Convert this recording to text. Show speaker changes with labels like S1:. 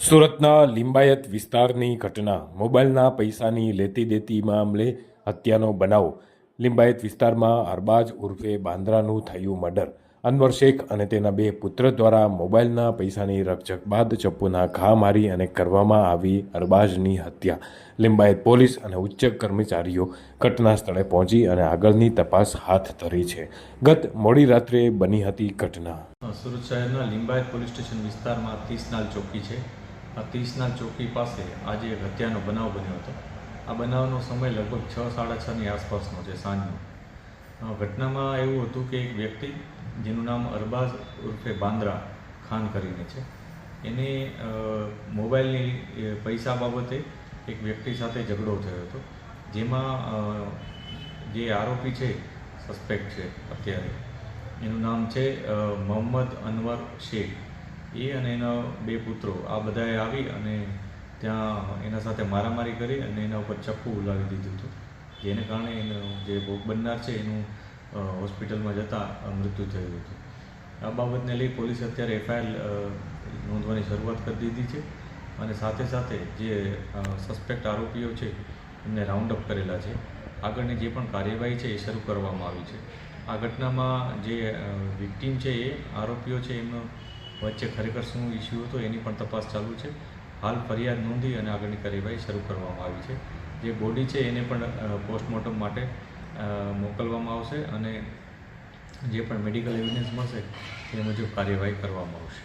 S1: સુરતના લિંબાયત વિસ્તારની ઘટના. મોબાઈલના પૈસાની લેતી દેતી મામલે હત્યાનો બનાવ. લિંબાયત વિસ્તારમાં અરબાજ ઉર્ફે બાંદ્રાનું થયું મર્ડર. અનવર શેખ અને તેના બે પુત્ર દ્વારા મોબાઈલના પૈસાની રકઝક બાદ ચપ્પુના ઘા મારી અને કરવામાં આવી અરબાજની હત્યા. લિંબાયત પોલીસ અને ઉચ્ચ કર્મચારીઓ ઘટના સ્થળે પહોંચી અને આગળની તપાસ હાથ ધરી છે. ગત મોડી રાત્રે બની હતી ઘટના.
S2: સુરત શહેરના લિંબાયત પોલીસ સ્ટેશન વિસ્તારમાં ત્રીસનાલ ચોકી છે. આ ત્રીસનાલ ચોકી પાસે આજે એક હત્યાનો બનાવ બન્યો હતો. આ બનાવનો સમય લગભગ છ, સાડા છની આસપાસનો છે, સાંજનો. ઘટનામાં એવું હતું કે એક વ્યક્તિ, જેનું નામ અરબાઝ ઉર્ફે બાંદ્રા ખાન કરીને છે, એને મોબાઈલની પૈસા બાબતે એક વ્યક્તિ સાથે ઝઘડો થયો હતો, જેમાં જે આરોપી છે, સસ્પેક્ટ છે અત્યારે. એનું નામ છે મોહમ્મદ અનવર શેખ. એ અને એના બે પુત્રો, આ બધાએ આવી અને ત્યાં એના સાથે મારામારી કરી અને એના ઉપર ચપ્પુ ઉલાવી દીધું હતું. જેને કારણે એનો જે ભોગ બનનાર છે, એનું હોસ્પિટલમાં જતાં મૃત્યુ થયું હતું. આ બાબતને લઈ પોલીસે અત્યારે એફઆઈઆર નોંધવાની શરૂઆત કરી દીધી છે અને સાથે સાથે જે સસ્પેક્ટ આરોપીઓ છે, એમને રાઉન્ડ અપ કરેલા છે. આગળની જે પણ કાર્યવાહી છે, એ શરૂ કરવામાં આવી છે. આ ઘટનામાં જે વિક્ટીમ છે, એ આરોપીઓ છે, એમનો વચ્ચે ખરેખર શું ઇસ્યુ હતો એની પણ તપાસ ચાલુ છે. હાલ ફરિયાદ નોંધી અને આગળની કાર્યવાહી શરૂ કરવામાં આવી છે. જે બોડી છે એને પણ પોસ્ટમોર્ટમ માટે મોકલવામાં આવશે અને જે પણ મેડિકલ એવિડન્સ મળશે એ મુજબ કાર્યવાહી કરવામાં આવશે.